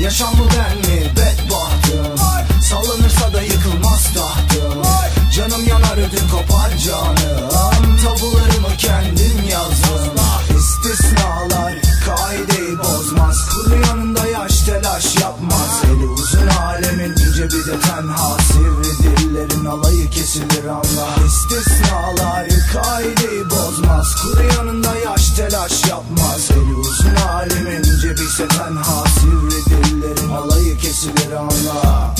Yaşam mı ben mi? Bedbahtım Sallanırsa da yıkılmaz tahtım. Canım yanar ödüm kopar canım. Tabularımı kendim yazdım. İstisnalar kaideyi bozmaz. Kuru yanında yaş telaş yapmaz. Eli uzun alemin ince bir de tenha. Sivri dillerin alayı kesilir anla. İstisnalar kaideyi bozmaz. Kuru yanında yaş telaş yapmaz. Eli uzun ise tenha Sivri dillerin alayı kesilir anla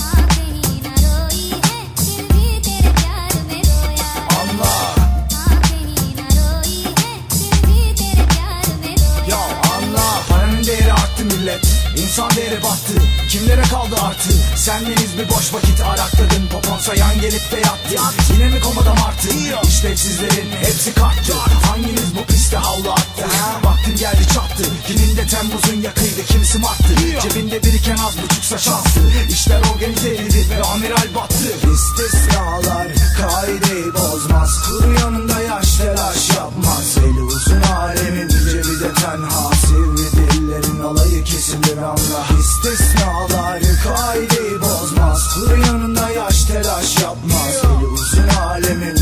İnsan değeri battı. Kimlere kaldı artı? Sendeniz bir boş vakit arakladın Poponsa yan gelip de yattı. Yine mi komada martı İşlevsizlerin hepsi karttı Hanginiz bu piste havlu attı ha? Gününde Temmuz'un yakıydı kimisi marttı. Cebinde biriken az buçuksa şansı İşler organize edildi ve amiral battı. İstisnalar kaideyi bozmaz. Kuru yanında yaş telaş yapmaz. Eli uzun alemin cebi de tenha. Sivri dillerin alayı kesilir anla İstisnalar kaideyi bozmaz. Kuru yanında yaş telaş yapmaz. Eli uzun alemin